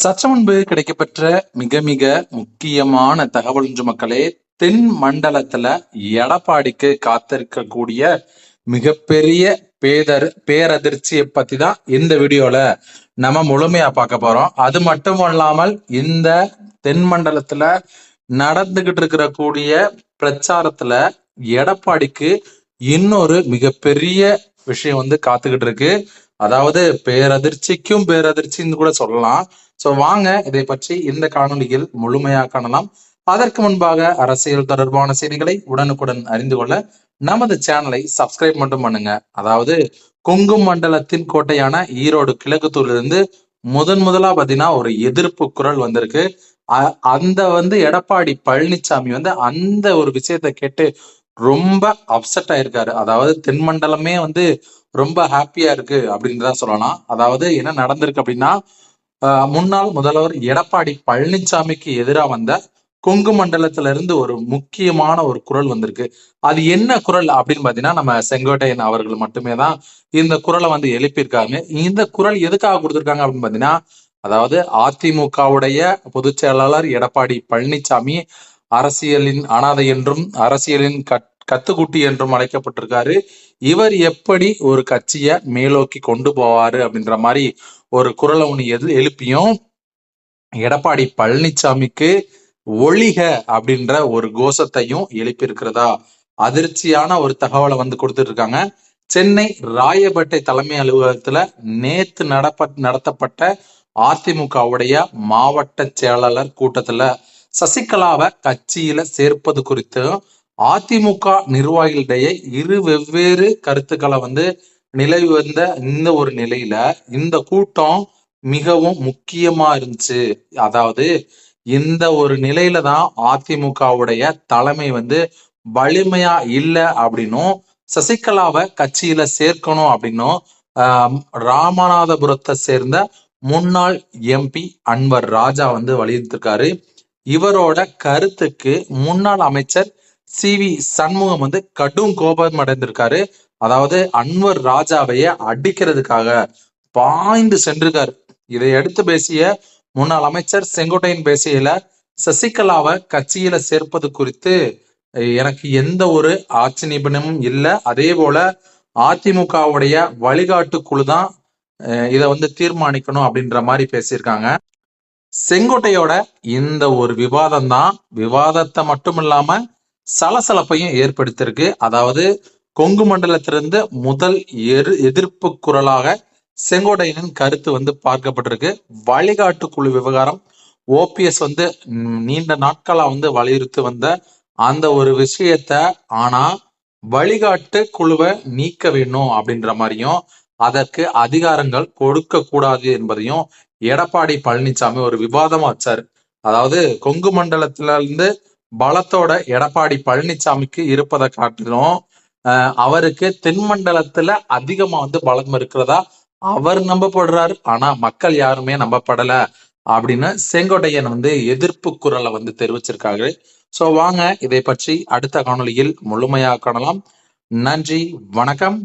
சற்று முன்பு கிடைக்கப்பெற்ற மிக மிக முக்கியமான தகவல் மக்களே தென் மண்டலத்துல எடப்பாடிக்கு காத்திருக்கக்கூடிய மிகப்பெரிய பேதர் பேரதிர்ச்சியை பத்தி தான் இந்த வீடியோல நம்ம முழுமையா பார்க்க போறோம். அது மட்டும் அல்லாமல் இந்த தென் மண்டலத்துல நடந்துகிட்டு இருக்கிற கூடிய பிரச்சாரத்துல எடப்பாடிக்கு இன்னொரு மிகப்பெரிய விஷயம் வந்து காத்துக்கிட்டு இருக்கு. அதாவது பேரதிர்ச்சிக்கும் பேரதிர்ச்சின்னு கூட சொல்லலாம். சோ வாங்க இதை பற்றி இந்த காணொலியில் முழுமையா காணலாம். அதற்கு முன்பாக அரசியல் தொடர்பான செய்திகளை உடனுக்குடன் அறிந்து கொள்ள நமது சேனலை சப்ஸ்கிரைப் மட்டும் பண்ணுங்க. அதாவது கொங்கு மண்டலத்தின் கோட்டையான ஈரோடு கிழக்குத்தூர்ல முதன் முதலா பாத்தீங்கன்னா ஒரு எதிர்ப்பு குரல் வந்திருக்கு. அந்த வந்து எடப்பாடி பழனிசாமி வந்து அந்த ஒரு விஷயத்த கேட்டு ரொம்ப அப்செட் ஆயிருக்காரு. அதாவது தென்மண்டலமே வந்து ரொம்ப ஹாப்பியா இருக்கு அப்படின்னு தான் சொல்லலாம். அதாவது என்ன நடந்திருக்கு அப்படின்னா முன்னாள் முதல்வர் எடப்பாடி பழனிசாமிக்கு எதிராக வந்த கொங்கு மண்டலத்துல இருந்து ஒரு முக்கியமான ஒரு குரல் வந்திருக்கு. அது என்ன குரல் அப்படின்னு பாத்தீங்கன்னா நம்ம செங்கோட்டையன் அவர்கள் மட்டுமே தான் இந்த குரலை வந்து எழுப்பியிருக்காங்க. இந்த குரல் எதுக்காக கொடுத்துருக்காங்க அப்படின்னு பாத்தீங்கன்னா அதாவது அதிமுகவுடைய பொதுச் செயலாளர் எடப்பாடி பழனிசாமி அரசியலின் அனாதை என்றும் அரசியலின் கட் கத்துக்குட்டி என்றும் அழைக்கப்பட்டிருக்காரு. இவர் எப்படி ஒரு கட்சியை மேலோக்கி கொண்டு போவாரு அப்படின்ற மாதிரி ஒரு குரலை ஒன்று எது எழுப்பியும் எடப்பாடி பழனிசாமிக்கு ஒளிக அப்படின்ற ஒரு கோஷத்தையும் எழுப்பியிருக்கிறதா? அதிர்ச்சியான ஒரு தகவலை வந்து கொடுத்துட்டு இருக்காங்க சென்னை ராயப்பேட்டை தலைமை அலுவலகத்துல நேத்து நடப்ப நடத்தப்பட்ட அதிமுகவுடைய மாவட்ட செயலாளர் கூட்டத்துல சசிகலாவை கட்சியில சேர்ப்பது குறித்தும் அதிமுக நிர்வாகிகளிடையே இரு வெவ்வேறு கருத்துக்களை வந்து நிலவி வந்த இந்த ஒரு நிலையில இந்த கூட்டம் மிகவும் முக்கியமா இருந்துச்சு. அதாவது இந்த ஒரு நிலையில தான் அதிமுகவுடைய தலைமை வந்து வலிமையா இல்லை அப்படின்னும் சசிகலாவை கட்சியில சேர்க்கணும் அப்படின்னும் ராமநாதபுரத்தை சேர்ந்த முன்னாள் எம்பி அன்வர் ராஜா வந்து வலியுறுத்திருக்காரு. இவரோட கருத்துக்கு முன்னாள் அமைச்சர் சி வி சண்முகம் வந்து கடும் கோபம் அடைந்திருக்காரு அதாவது அன்வர் ராஜாவைய அடிக்கிறதுக்காக பாய்ந்து சென்றிருக்காரு. இதை எடுத்து பேசிய முன்னாள் அமைச்சர் செங்கோட்டையன் பேசியல சசிகலாவை கட்சியில சேர்ப்பது குறித்து எனக்கு எந்த ஒரு ஆட்சி நிபுணமும் இல்லை. அதே போல அதிமுகவுடைய வழிகாட்டு குழு தான் இதை வந்து தீர்மானிக்கணும் அப்படின்ற மாதிரி பேசியிருக்காங்க. செங்கோட்டையோட இந்த ஒரு விவாதம் தான் விவாதத்தை மட்டும் இல்லாம சலசலப்பையும் ஏற்படுத்தியிருக்கு. அதாவது கொங்கு மண்டலத்திலிருந்து முதல் எரு எதிர்ப்பு குரலாக செங்கோடையனின் கருத்து வந்து பார்க்கப்பட்டிருக்கு. வழிகாட்டு குழு விவகாரம் ஓபிஎஸ் வந்து நீண்ட நாட்களா வந்து வலியுறுத்தி வந்த அந்த ஒரு விஷயத்த ஆனா வழிகாட்டு குழுவை நீக்க வேணும் அப்படின்ற மாதிரியும் அதற்கு அதிகாரங்கள் கொடுக்க கூடாது என்பதையும் எடப்பாடி பழனிசாமி ஒரு விவாதமா வச்சாரு. அதாவது கொங்கு மண்டலத்திலிருந்து பலத்தோட எடப்பாடி பழனிசாமிக்கு இருப்பதை காட்டிலும் அவருக்கு தென்மண்டலத்துல அதிகமா வந்து பலம் இருக்கிறதா அவர் நம்பப்படுறாரு. ஆனா மக்கள் யாருமே நம்பப்படல அப்படின்னு செங்கோட்டையன் வந்து எதிர்ப்பு குரலை வந்து தெரிவிச்சிருக்காரு. சோ வாங்க இதை பற்றி அடுத்த காணொலியில் முழுமையாக காணலாம். நன்றி வணக்கம்.